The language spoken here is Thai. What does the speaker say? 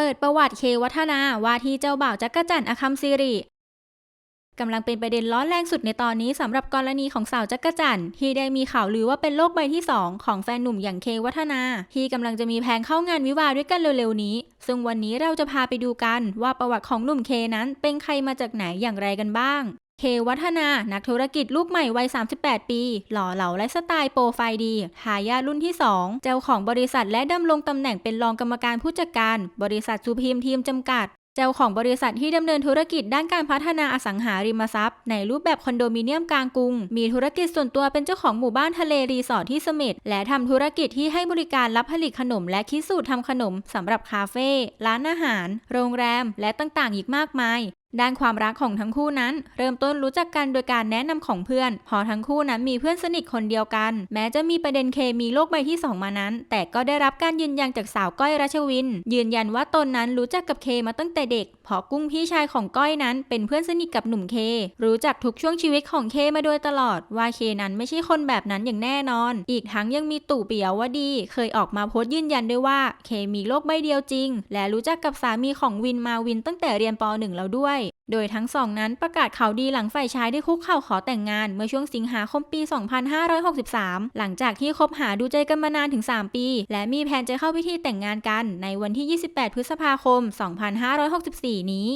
เปิดประวัติเควัฒนาว่าที่เจ้าบ่าวจักรจันทร์อคัมซิริกำลังเป็นประเด็นร้อนแรงสุดในตอนนี้สำหรับกรณีของสาวจักรจันทร์ที่ได้มีข่าวลือว่าเป็นโรคใบที่ 2 ของแฟนหนุ่มอย่างเควัฒนา ที่กำลังจะมีแผนเข้างานวิวาด้วยกันเร็วๆนี้ ซึ่งวันนี้เราจะพาไปดูกันว่าประวัติของหนุ่มเคนั้นเป็นใครมาจากไหนอย่างไรกันบ้าง เควัฒนา นักธุรกิจลูกใหม่วัย 38 ปี หล่อเหลาและสไตล์โปรไฟล์ดีทายารุ่นที่ 2 เจ้าของบริษัทและดำรงตำแหน่งเป็นรองกรรมการผู้จัดการ บริษัทสุพีมทีมจำกัด เจ้าของบริษัทที่ดำเนินธุรกิจด้านการพัฒนาอสังหาริมทรัพย์ ในรูปแบบคอนโดมิเนียมกลางกรุง มีธุรกิจส่วนตัวเป็นเจ้าของหมู่บ้านทะเลรีสอร์ทที่เสม็ดและทำธุรกิจที่ให้บริการรับผลิตขนม และคิดสูตรทำขนมสำหรับคาเฟ่ร้านอาหาร โรงแรม และต่างๆ อีกมากมาย ด้านความรักของทั้งคู่นั้น เริ่มต้นรู้จักกันโดยการแนะนำของเพื่อนเพอทั้งคู่นั้นมีเพื่อนสนิทคนเดียวกัน แม้จะมีประเด็นเคมีโลกใบที่ 2 มานั้น แต่ก็ได้รับการยืนยันจากสาวก้อยรัชวิน ยืนยันว่าตนนั้นรู้จักกับเคมาตั้งแต่เด็กเพราะกุ้งพี่ชายของก้อยนั้น เป็นเพื่อนสนิทกับหนุ่มเค รู้จักทุกช่วงชีวิตของเคมาโดยตลอด ว่าเคนั้นไม่ใช่คนแบบนั้นอย่างแน่นอน อีกทั้งยังมีตู่เปียววดี เคยออกมาโพสต์ยืนยันด้วยว่าเคมีโลกใบเดียวจริง และรู้จักกับสามีของวินมาวินตั้งแต่เรียนป .1 แล้วด้วยโดยทั้งสองนั้นประกาศข่าวดีหลังฝ่ายชายได้คุกเข่าขอแต่งงาน เมื่อช่วงสิงหาคมปี 2563 หลังจากที่คบหาดูใจกันมานานถึง 3 ปี และมีแผนจะเข้าพิธีแต่งงานกัน ในวันที่ 28 พฤษภาคม 2564 นี้